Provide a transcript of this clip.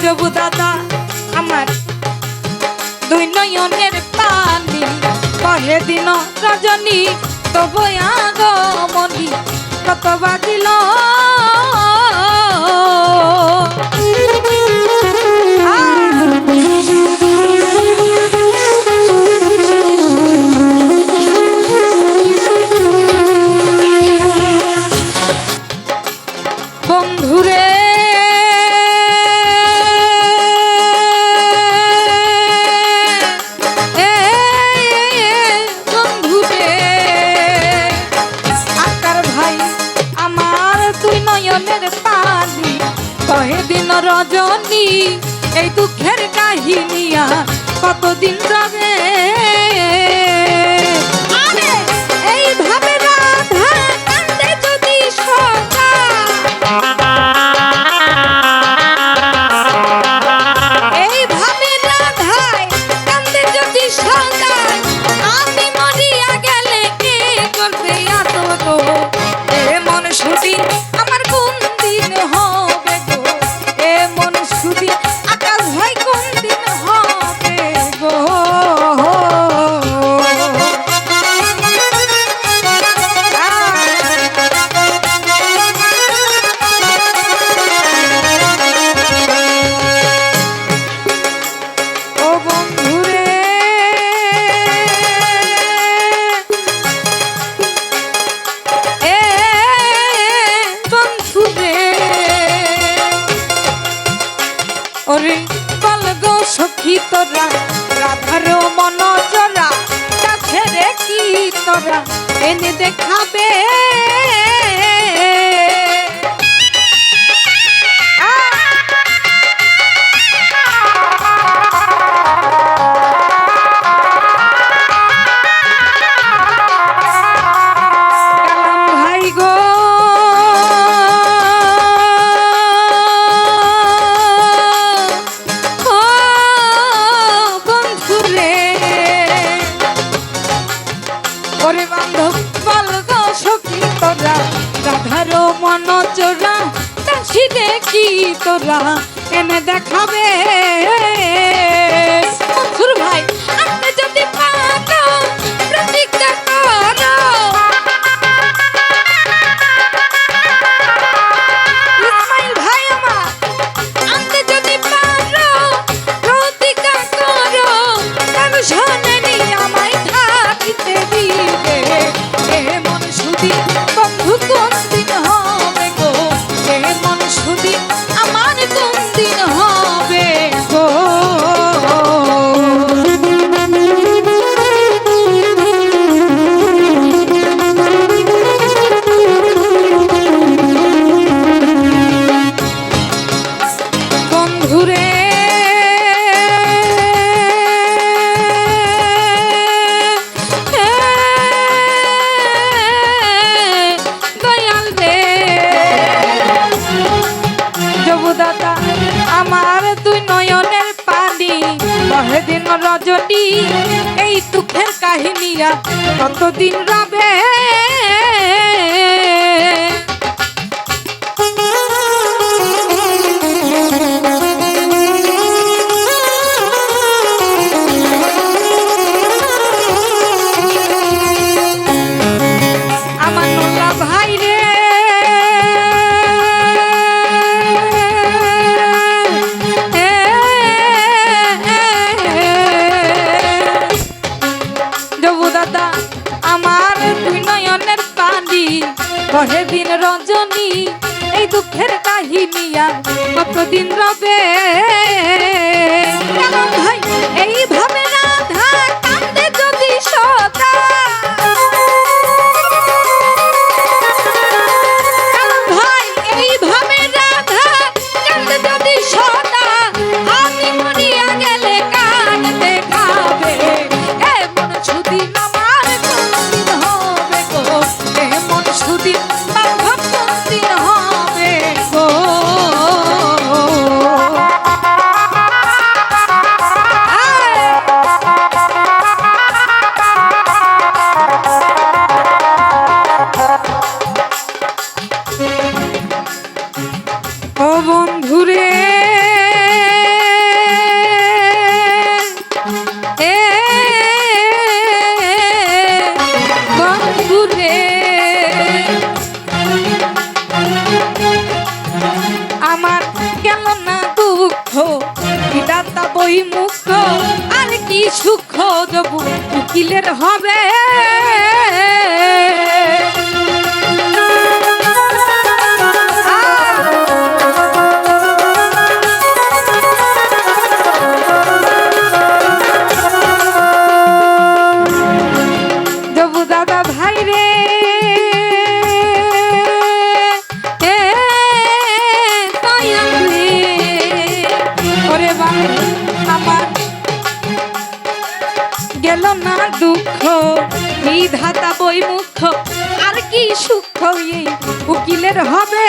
প্রভু দাদা আমার দুই নয়নের পানি। পরে দিন রজনী তবু আগমনি কত বাজিল? জননী এই দুঃখের কাহিনিয়া কতদিন রবে তোরা এনে দেখাবে। বল গো সখী তোরা রাধারো মন চোরা চাষি দেখি তোরা এনে দেখাবে। মনসুর ভাই। যদি এই দুঃখের কাহিনী কতদিন রবে? দুঃখের কাহিনী আর কতদিন রবে। এই ভাবে মুক্ত। আর কি সুখ দেবু উকিলের হবে। গেল না দুঃখ? নিধাতা বই মুখ আর কি সুখ এই উকিলের হবে?